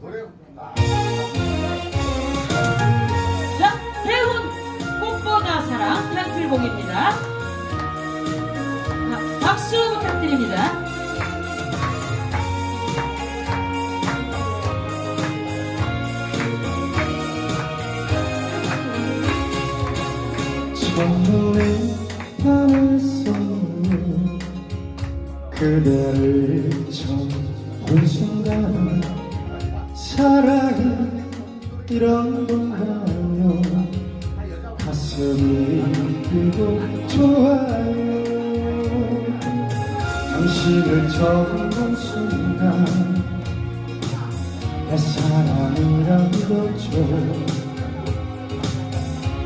노래 자, 배훈 꽃보다 사랑 향필봉입니다. 자, 박수 부탁드립니다. 첫눈에 반했어 그대를 처음 본 순간 사랑이 이런 건가요 가슴이 뛰고 좋아요. 당신을 처음 본 순간 내 사랑이라 믿었죠.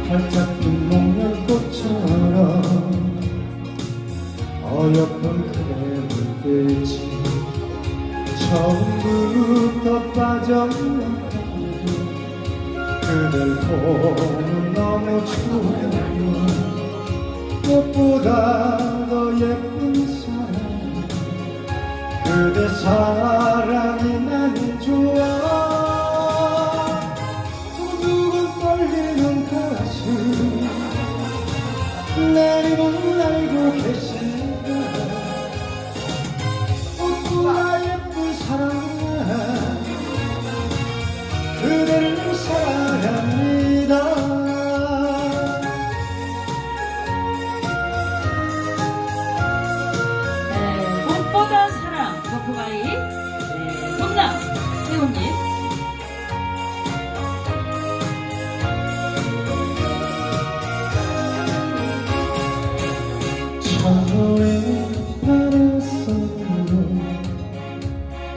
활짝 핀 목련꽃처럼 어여쁜 그대 눈빛이 처음부터 빠져있는 그댈 보면 너무 좋아요 꽃보다 더 예쁜 사람. 그대 사랑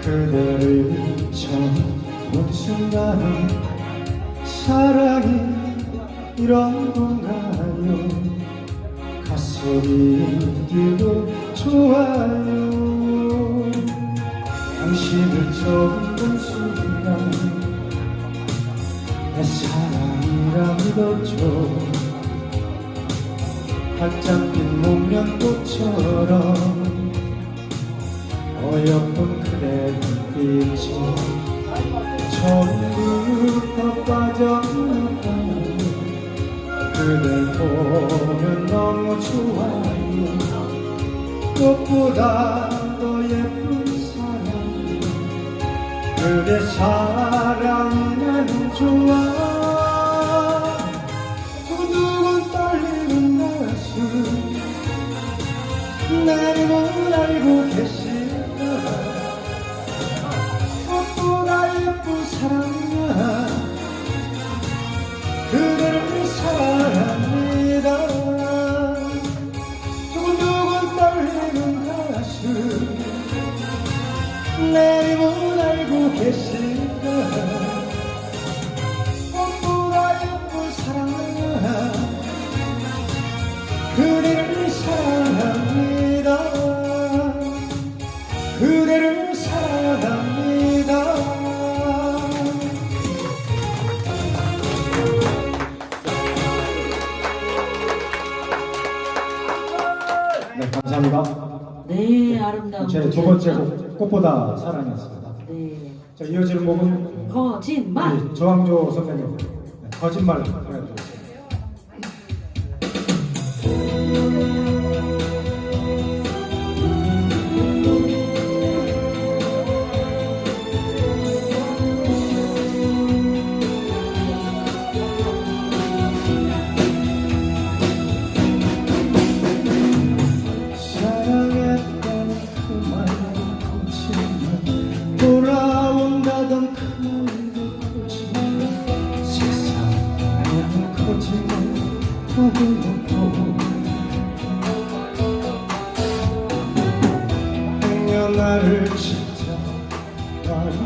그대를 처음 본 순간 사랑이 이런 건가요? 가슴이 뛰고 좋아요. 당신을 처음 본 순간 내 사랑이라 믿었죠. 활짝 핀 목련꽃처럼 어여쁜 빛이 처음부터 빠져나가 그댈 보면 너무 좋아요 꽃보다 더 예쁜 사랑 그대 사랑이 나는 좋아 두근두근 떨리는 가슴 나를 알고 알고 계실까 꽃보다 예쁜 사랑아 그대를 사랑합니다 그대를 사랑합니다 네 감사합니다 네, 아름다운. 제두 곡. 번째 곡 꽃보다 사랑이었습니다 네. 자 이어지는 곡은 거짓말. 우리 조항조 선배님 네, 거짓말 보내주세요 나를 찾아와있어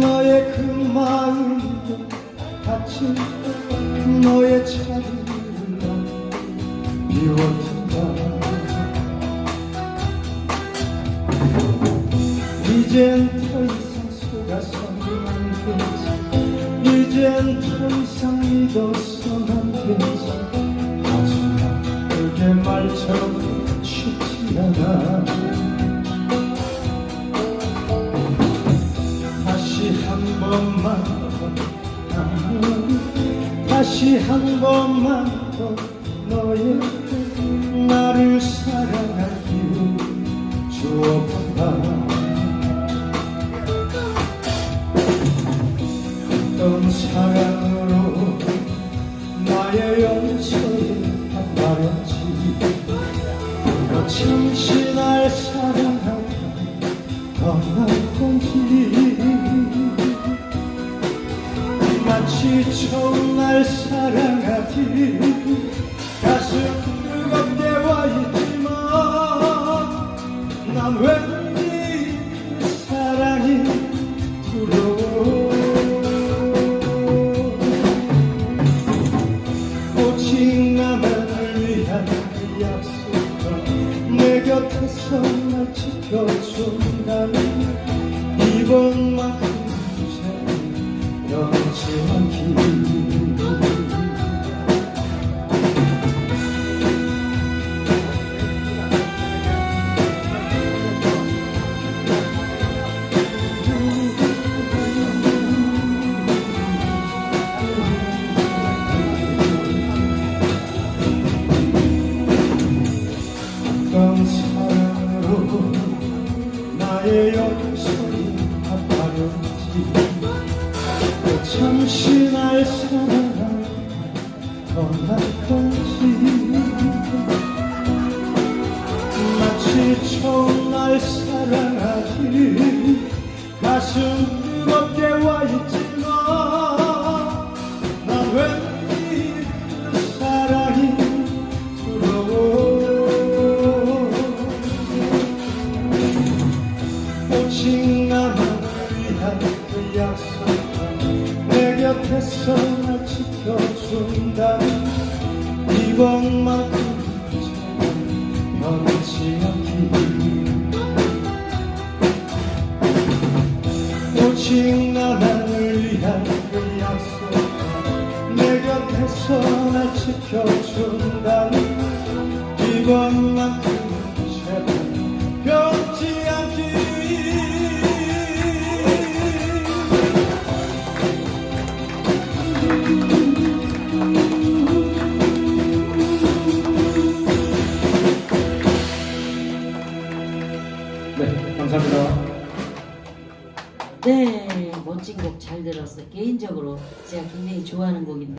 너의 그 마음도 같이 너의 자리를 비워둔다. 이젠 더 이상 속아서는 안 되지. 이젠 더 이상 믿어서는 안 되지. 하지만 그게 말처럼 쉽지 않아 번만 더 다시 한 번만 더 너의 나를 사랑할 기회 주어봐 어떤 사랑으로 나의 용서에 바랬지 너 잠시 날 사랑하다 떠날 건지 마치 처음 날 사랑하지. 가슴 뜨겁게 와 있지만 난 왠지 그 사랑이 두려워. 오직 나만을 위한 그 약속과 내 곁에서 날 지켜준다는 이번만큼 잘 변치 않기 어 마치 처음 날 사랑하지 가슴 이번만큼 변치 않기. 오직 나만을 위한 그 약속 내 곁에서 날 지켜준다는 이번만큼 제발 변 네, 멋진 곡 잘 들었어요. 개인적으로 제가 굉장히 좋아하는 곡인데.